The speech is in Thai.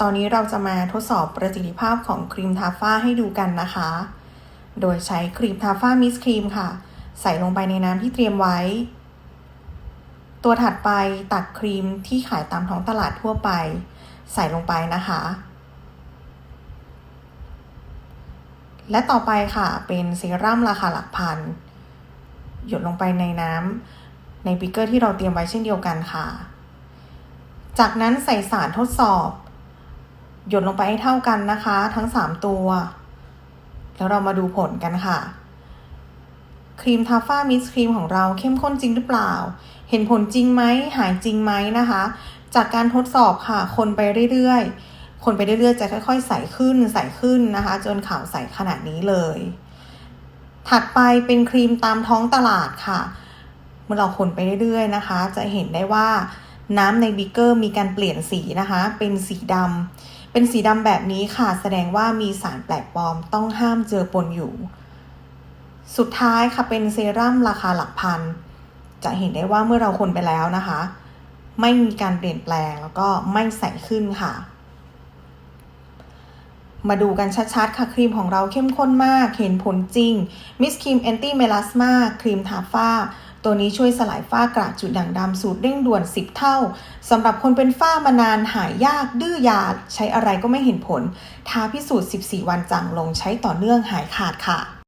ตอนนี้เราจะมาทดสอบประสิทธิภาพของครีมทาฟ้าให้ดูกันนะคะ โดยใช้ครีมทาฟ้ามิสครีมค่ะ ใส่ลงไปในน้ำที่เตรียมไว้ ตัวถัดไปตักครีมที่ขายตามท้องตลาดทั่วไป ใส่ลงไปนะคะ และต่อไปค่ะเป็นเซรั่มราคาหลักพัน หยดลงไปในน้ำในบิกเกอร์ที่เราเตรียมไว้เช่นเดียวกันค่ะ จากนั้นใส่สารทดสอบ หยดลงไปให้เท่ากันนะคะ ทั้ง 3 ตัว แล้วเรามาดูผลกันค่ะ ครีมทาฟ้ามิสครีมของเราเข้มข้นจริงหรือเปล่า เห็นผลจริงไหมหายจริงไหมนะคะ จากการทดสอบค่ะ คนไปเรื่อยๆ คนไปเรื่อยๆ จะค่อยๆ ใสขึ้นใสขึ้นนะคะ จนขาวใสขนาดนี้เลย ถัดไปเป็นครีมตามท้องตลาดค่ะ เมื่อเราคนไปเรื่อยๆนะคะ จะเห็นได้ว่าน้ำในบิกเกอร์มีการเปลี่ยนสีนะคะ เป็นสีดำ เป็นสีดำแบบนี้ค่ะ แสดงว่ามีสารแปลกปลอมต้องห้ามเจอปนอยู่ สุดท้ายค่ะเป็นเซรั่มราคาหลักพัน จะเห็นได้ว่าเมื่อเราคนไปแล้วนะคะ ไม่มีการเปลี่ยนแปลงแล้วก็ไม่ใสขึ้นค่ะ มาดูกันชัดๆ ค่ะครีมของเราเข้มข้นมาก เห็นผลจริงมิสครีมแอนตี้เมลาสมาครีมทาฝ้า ตัวนี้ช่วยสลายฝ้ากระจุดด่างดำสูตรเร่งด่วน 10 เท่าสำหรับคนเป็นฝ้ามานานหายยากดื้อยาใช้อะไรก็ไม่เห็นผล ทาพิสูจน์ 14 วันจังลงใช้ต่อเนื่องหายขาดค่ะ